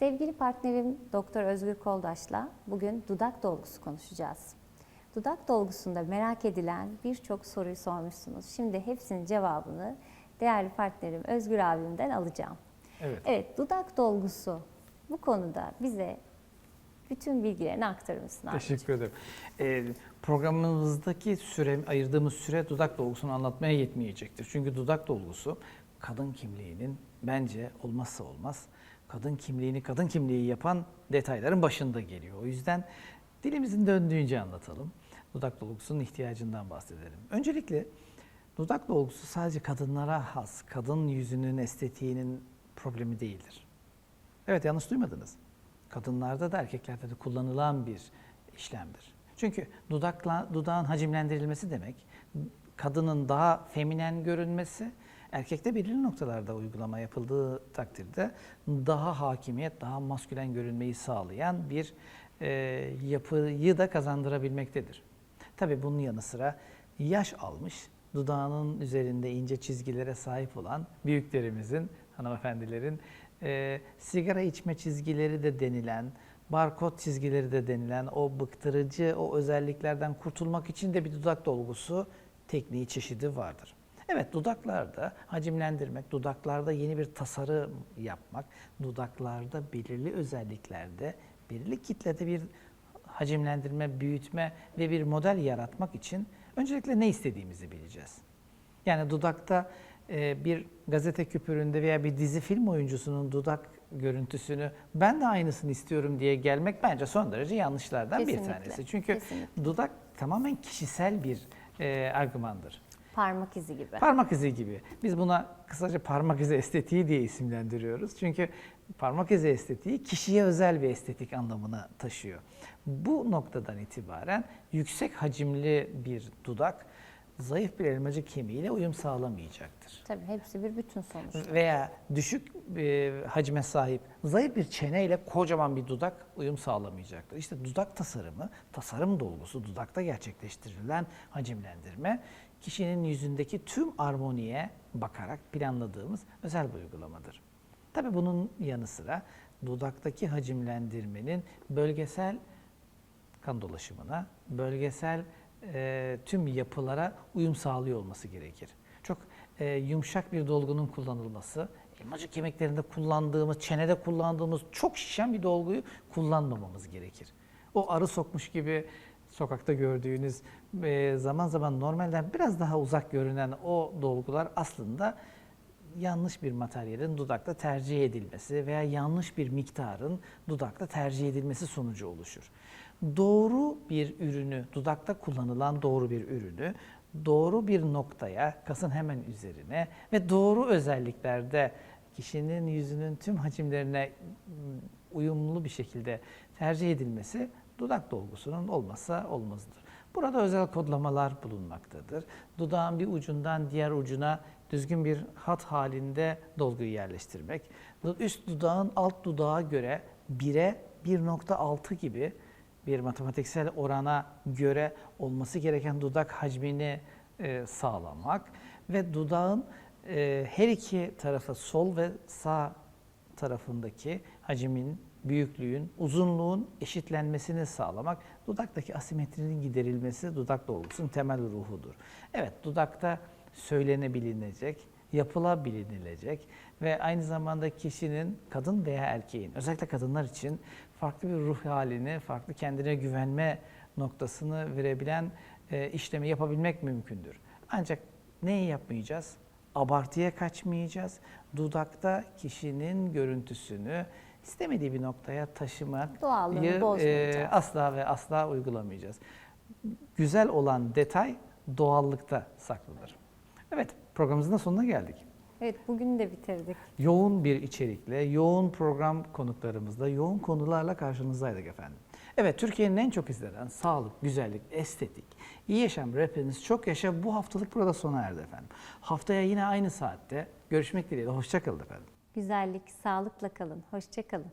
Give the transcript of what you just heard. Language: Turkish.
Sevgili partnerim Doktor Özgür Koldaş'la bugün dudak dolgusu konuşacağız. Dudak dolgusunda merak edilen birçok soruyu sormuşsunuz. Şimdi hepsinin cevabını değerli partnerim Özgür abimden alacağım. Evet. Evet, dudak dolgusu bu konuda bize bütün bilgilerini aktarır mısın? Teşekkür ederim. Ee, programımızdaki süre, ayırdığımız süre dudak dolgusunu anlatmaya yetmeyecektir. Çünkü dudak dolgusu kadın kimliğinin bence olmazsa olmaz. Kadın kimliğini kadın kimliği yapan detayların başında geliyor. O yüzden dilimizin döndüğünce anlatalım. Dudak dolgusunun ihtiyacından bahsedelim. Öncelikle dudak dolgusu sadece kadınlara has, kadın yüzünün estetiğinin problemi değildir. Evet yanlış duymadınız. Kadınlarda da erkeklerde de kullanılan bir işlemdir. Çünkü dudakla dudağın hacimlendirilmesi demek kadının daha feminen görünmesi, erkekte belirli noktalarda uygulama yapıldığı takdirde daha hakimiyet, daha maskülen görünmeyi sağlayan bir e, yapıyı da kazandırabilmektedir. Tabii bunun yanı sıra yaş almış, dudağının üzerinde ince çizgilere sahip olan büyüklerimizin, hanımefendilerin e, sigara içme çizgileri de denilen, barkod çizgileri de denilen o bıktırıcı o özelliklerden kurtulmak için de bir dudak dolgusu tekniği çeşidi vardır. Evet dudaklarda hacimlendirmek, dudaklarda yeni bir tasarım yapmak, dudaklarda belirli özelliklerde, belirli kitlede bir hacimlendirme, büyütme ve bir model yaratmak için öncelikle ne istediğimizi bileceğiz. Yani dudakta e, bir gazete küpüründe veya bir dizi film oyuncusunun dudak görüntüsünü ben de aynısını istiyorum diye gelmek bence son derece yanlışlardan bir Kesinlikle, tanesi. Çünkü kesinlikle. dudak tamamen kişisel bir e, argümandır. Parmak izi gibi. Parmak izi gibi. Biz buna kısaca parmak izi estetiği diye isimlendiriyoruz. Çünkü parmak izi estetiği kişiye özel bir estetik anlamına taşıyor. Bu noktadan itibaren yüksek hacimli bir dudak zayıf bir elmacık kemiğiyle uyum sağlamayacaktır. Tabii hepsi bir bütün sonuç. Veya düşük e, hacme sahip zayıf bir çeneyle kocaman bir dudak uyum sağlamayacaktır. İşte dudak tasarımı, tasarım dolgusu, dudakta gerçekleştirilen hacimlendirme kişinin yüzündeki tüm armoniye bakarak planladığımız özel bir uygulamadır. Tabii bunun yanı sıra dudaktaki hacimlendirmenin bölgesel kan dolaşımına, bölgesel e, tüm yapılara uyum sağlıyor olması gerekir. Çok e, yumuşak bir dolgunun kullanılması, elmacık kemiklerinde kullandığımız, çenede kullandığımız çok şişen bir dolguyu kullanmamamız gerekir. O arı sokmuş gibi sokakta gördüğünüz e, zaman zaman normalden biraz daha uzak görünen o dolgular aslında yanlış bir materyalin dudakta tercih edilmesi veya yanlış bir miktarın dudakta tercih edilmesi sonucu oluşur. Doğru bir ürünü, dudakta kullanılan doğru bir ürünü doğru bir noktaya, kasın hemen üzerine ve doğru özelliklerde kişinin yüzünün tüm hacimlerine mm, uyumlu bir şekilde tercih edilmesi dudak dolgusunun olmazsa olmazıdır. Burada özel kodlamalar bulunmaktadır. Dudağın bir ucundan diğer ucuna düzgün bir hat halinde dolguyu yerleştirmek. Üst dudağın alt dudağa göre 1'e 1.6 gibi bir matematiksel orana göre olması gereken dudak hacmini e, sağlamak ve dudağın e, her iki tarafa sol ve sağ tarafındaki hacimin, büyüklüğün, uzunluğun eşitlenmesini sağlamak, dudaktaki asimetrinin giderilmesi dudak dolgusunun temel ruhudur. Evet, dudakta söylenebilinecek, yapılabilinilecek ve aynı zamanda kişinin, kadın veya erkeğin, özellikle kadınlar için farklı bir ruh halini, farklı kendine güvenme noktasını verebilen e, işlemi yapabilmek mümkündür. Ancak neyi yapmayacağız? Abartıya kaçmayacağız. Dudakta kişinin görüntüsünü istemediği bir noktaya taşımak Doğallığını bozmayacağız. asla ve asla uygulamayacağız. Güzel olan detay doğallıkta saklıdır. Evet, programımızın da sonuna geldik. Evet, bugün de bitirdik. Yoğun bir içerikle, yoğun program konuklarımızla, yoğun konularla karşınızdaydık efendim. Evet, Türkiye'nin en çok izlenen sağlık, güzellik, estetik, iyi yaşam rehberiniz çok yaşa bu haftalık burada sona erdi efendim. Haftaya yine aynı saatte görüşmek dileğiyle. Hoşçakalın efendim. Güzellik, sağlıkla kalın. Hoşça kalın.